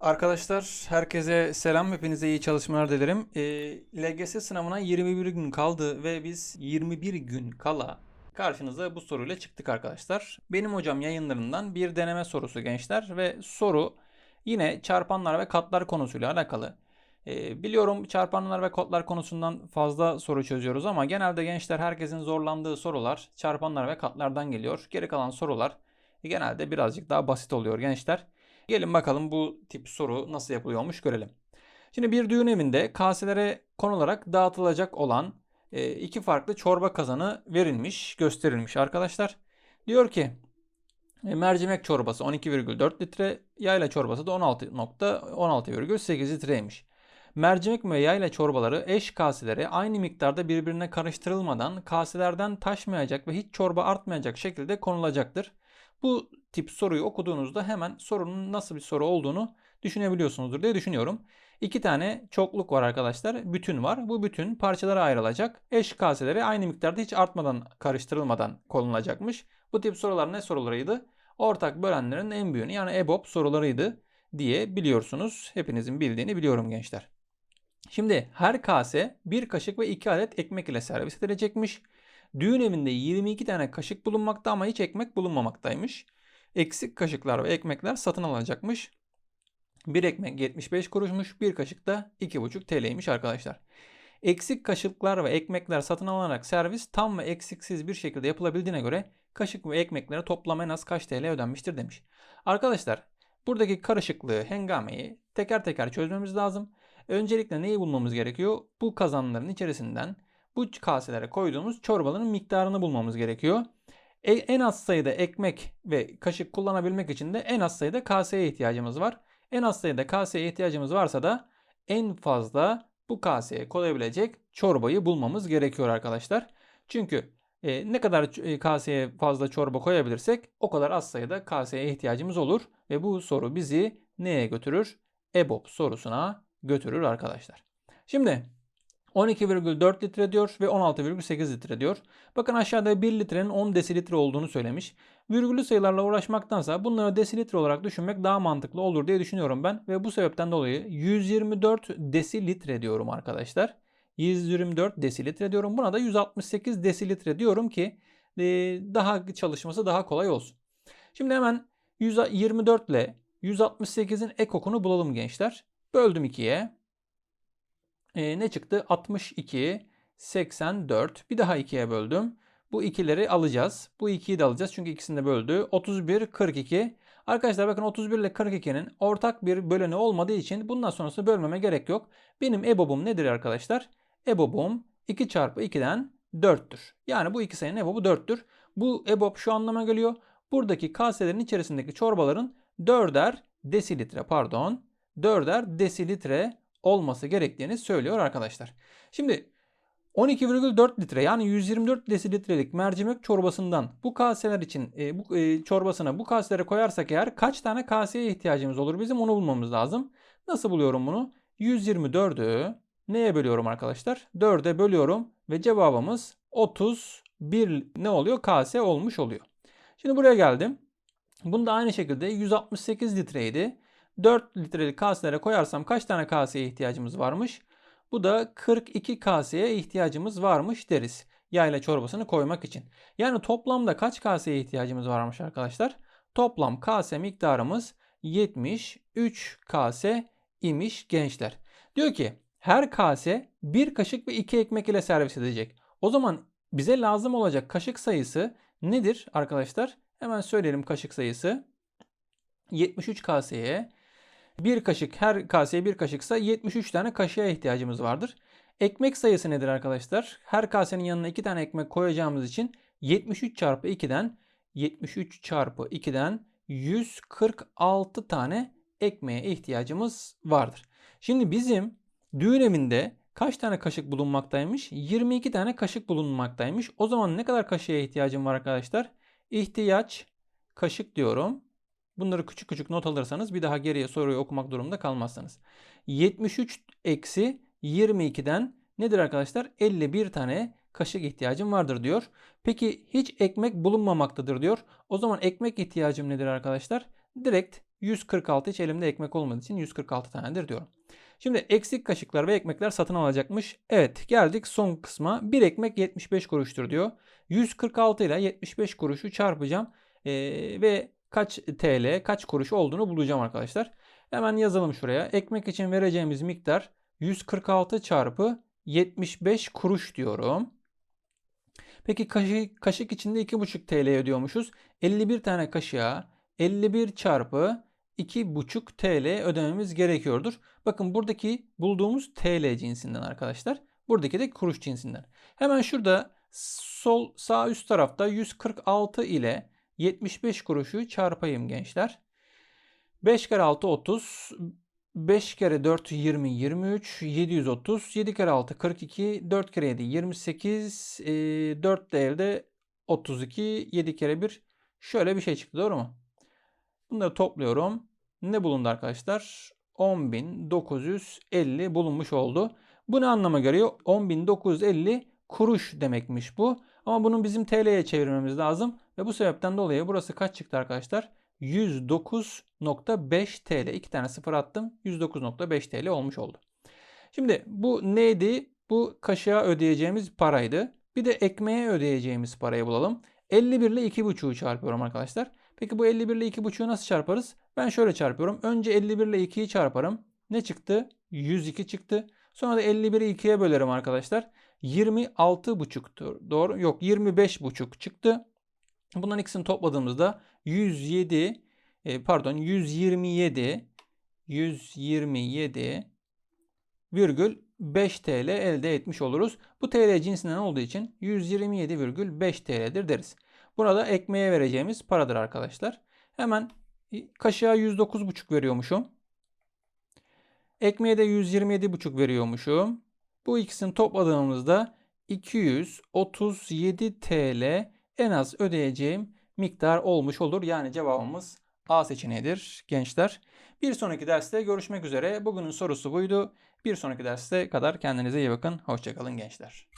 Arkadaşlar herkese selam, hepinize iyi çalışmalar dilerim. Ee, LGS sınavına 21 gün kaldı ve biz 21 gün kala karşınıza bu soruyla çıktık arkadaşlar. Benim hocam yayınlarından bir deneme sorusu gençler ve soru yine çarpanlar ve katlar konusuyla alakalı. Ee, biliyorum çarpanlar ve katlar konusundan fazla soru çözüyoruz ama genelde gençler herkesin zorlandığı sorular çarpanlar ve katlardan geliyor. Geri kalan sorular genelde birazcık daha basit oluyor gençler. Gelin bakalım bu tip soru nasıl yapılıyormuş görelim. Şimdi bir düğün evinde kaselere konularak dağıtılacak olan e, iki farklı çorba kazanı verilmiş, gösterilmiş arkadaşlar. Diyor ki e, mercimek çorbası 12,4 litre, yayla çorbası da 16.16,8 litreymiş. Mercimek ve yayla çorbaları eş kaselere aynı miktarda birbirine karıştırılmadan kaselerden taşmayacak ve hiç çorba artmayacak şekilde konulacaktır. Bu tip soruyu okuduğunuzda hemen sorunun nasıl bir soru olduğunu düşünebiliyorsunuzdur diye düşünüyorum. İki tane çokluk var arkadaşlar. Bütün var. Bu bütün parçalara ayrılacak. Eş kaselere aynı miktarda hiç artmadan, karıştırılmadan konulacakmış. Bu tip sorular ne sorularıydı? Ortak bölenlerin en büyüğünü yani EBOB sorularıydı diye biliyorsunuz. Hepinizin bildiğini biliyorum gençler. Şimdi her kase bir kaşık ve iki adet ekmek ile servis edilecekmiş. Düğün evinde 22 tane kaşık bulunmakta ama hiç ekmek bulunmamaktaymış. Eksik kaşıklar ve ekmekler satın alınacakmış. Bir ekmek 75 kuruşmuş, bir kaşık da 2,5 TL'ymiş arkadaşlar. Eksik kaşıklar ve ekmekler satın alınarak servis tam ve eksiksiz bir şekilde yapılabildiğine göre kaşık ve ekmeklere toplam en az kaç TL ödenmiştir demiş. Arkadaşlar buradaki karışıklığı, hengameyi teker teker çözmemiz lazım. Öncelikle neyi bulmamız gerekiyor? Bu kazanların içerisinden bu kaselere koyduğumuz çorbaların miktarını bulmamız gerekiyor. E, en az sayıda ekmek ve kaşık kullanabilmek için de en az sayıda kaseye ihtiyacımız var. En az sayıda kaseye ihtiyacımız varsa da en fazla bu kaseye koyabilecek çorbayı bulmamız gerekiyor arkadaşlar. Çünkü e, ne kadar e, kaseye fazla çorba koyabilirsek o kadar az sayıda kaseye ihtiyacımız olur. Ve bu soru bizi neye götürür? EBOB sorusuna götürür arkadaşlar. Şimdi 12,4 litre diyor ve 16,8 litre diyor. Bakın aşağıda 1 litrenin 10 desilitre olduğunu söylemiş. Virgülü sayılarla uğraşmaktansa bunları desilitre olarak düşünmek daha mantıklı olur diye düşünüyorum ben. Ve bu sebepten dolayı 124 desilitre diyorum arkadaşlar. 124 desilitre diyorum. Buna da 168 desilitre diyorum ki e, daha çalışması daha kolay olsun. Şimdi hemen 124 ile 168'in ek okunu bulalım gençler. Böldüm 2'ye e, ne çıktı? 62, 84. Bir daha 2'ye böldüm. Bu ikileri alacağız. Bu 2'yi de alacağız çünkü ikisini de böldü. 31, 42. Arkadaşlar bakın 31 ile 42'nin ortak bir böleni olmadığı için bundan sonrası bölmeme gerek yok. Benim EBOB'um nedir arkadaşlar? EBOB'um 2 çarpı 2'den 4'tür. Yani bu iki sayının EBOB'u 4'tür. Bu EBOB şu anlama geliyor. Buradaki kaselerin içerisindeki çorbaların 4'er desilitre pardon 4'er desilitre olması gerektiğini söylüyor arkadaşlar. Şimdi 12,4 litre yani 124 desilitrelik mercimek çorbasından bu kaseler için e, bu e, çorbasına bu kaselere koyarsak eğer kaç tane kaseye ihtiyacımız olur bizim onu bulmamız lazım. Nasıl buluyorum bunu? 124'ü neye bölüyorum arkadaşlar? 4'e bölüyorum ve cevabımız 31 ne oluyor? Kase olmuş oluyor. Şimdi buraya geldim. Bunda aynı şekilde 168 litreydi. 4 litrelik kaselere koyarsam kaç tane kaseye ihtiyacımız varmış? Bu da 42 kaseye ihtiyacımız varmış deriz. Yayla çorbasını koymak için. Yani toplamda kaç kaseye ihtiyacımız varmış arkadaşlar? Toplam kase miktarımız 73 kase imiş gençler. Diyor ki her kase bir kaşık ve iki ekmek ile servis edecek. O zaman bize lazım olacak kaşık sayısı nedir arkadaşlar? Hemen söyleyelim kaşık sayısı. 73 kaseye bir kaşık her kaseye bir kaşıksa 73 tane kaşığa ihtiyacımız vardır. Ekmek sayısı nedir arkadaşlar? Her kasenin yanına 2 tane ekmek koyacağımız için 73 çarpı 2'den 73 çarpı 2'den 146 tane ekmeğe ihtiyacımız vardır. Şimdi bizim düğün evinde kaç tane kaşık bulunmaktaymış? 22 tane kaşık bulunmaktaymış. O zaman ne kadar kaşığa ihtiyacım var arkadaşlar? İhtiyaç kaşık diyorum. Bunları küçük küçük not alırsanız bir daha geriye soruyu okumak durumunda kalmazsınız. 73 eksi 22'den nedir arkadaşlar? 51 tane kaşık ihtiyacım vardır diyor. Peki hiç ekmek bulunmamaktadır diyor. O zaman ekmek ihtiyacım nedir arkadaşlar? Direkt 146 hiç elimde ekmek olmadığı için 146 tanedir diyorum. Şimdi eksik kaşıklar ve ekmekler satın alacakmış. Evet geldik son kısma. Bir ekmek 75 kuruştur diyor. 146 ile 75 kuruşu çarpacağım. Ee, ve kaç TL kaç kuruş olduğunu bulacağım arkadaşlar. Hemen yazalım şuraya. Ekmek için vereceğimiz miktar 146 çarpı 75 kuruş diyorum. Peki kaşık, kaşık içinde 2,5 TL ödüyormuşuz. 51 tane kaşığa 51 çarpı 2,5 TL ödememiz gerekiyordur. Bakın buradaki bulduğumuz TL cinsinden arkadaşlar. Buradaki de kuruş cinsinden. Hemen şurada sol sağ üst tarafta 146 ile 75 kuruşu çarpayım gençler. 5 kere 6 30. 5 kere 4 20 23 730 7 kere 6 42 4 kere 7 28 e, 4 de elde 32 7 kere 1 şöyle bir şey çıktı doğru mu? Bunları topluyorum. Ne bulundu arkadaşlar? 10.950 bulunmuş oldu. Bu ne anlama geliyor? 10.950 kuruş demekmiş bu. Ama bunun bizim TL'ye çevirmemiz lazım. Ve bu sebepten dolayı burası kaç çıktı arkadaşlar? 109.5 TL. İki tane sıfır attım. 109.5 TL olmuş oldu. Şimdi bu neydi? Bu kaşığa ödeyeceğimiz paraydı. Bir de ekmeğe ödeyeceğimiz parayı bulalım. 51 ile 2,5'u çarpıyorum arkadaşlar. Peki bu 51 ile 2,5'u nasıl çarparız? Ben şöyle çarpıyorum. Önce 51 ile 2'yi çarparım. Ne çıktı? 102 çıktı. Sonra da 51'i 2'ye bölerim arkadaşlar. 26,5'tur. Doğru. Yok 25,5 çıktı. Bunların ikisini topladığımızda 107 e, pardon 127 127 virgül 5 TL elde etmiş oluruz. Bu TL cinsinden olduğu için 127,5 TL'dir deriz. Burada ekmeğe vereceğimiz paradır arkadaşlar. Hemen kaşığa 109,5 veriyormuşum. Ekmeğe de 127,5 veriyormuşum. Bu ikisini topladığımızda 237 TL en az ödeyeceğim miktar olmuş olur. Yani cevabımız A seçeneğidir gençler. Bir sonraki derste görüşmek üzere. Bugünün sorusu buydu. Bir sonraki derste kadar kendinize iyi bakın. Hoşçakalın gençler.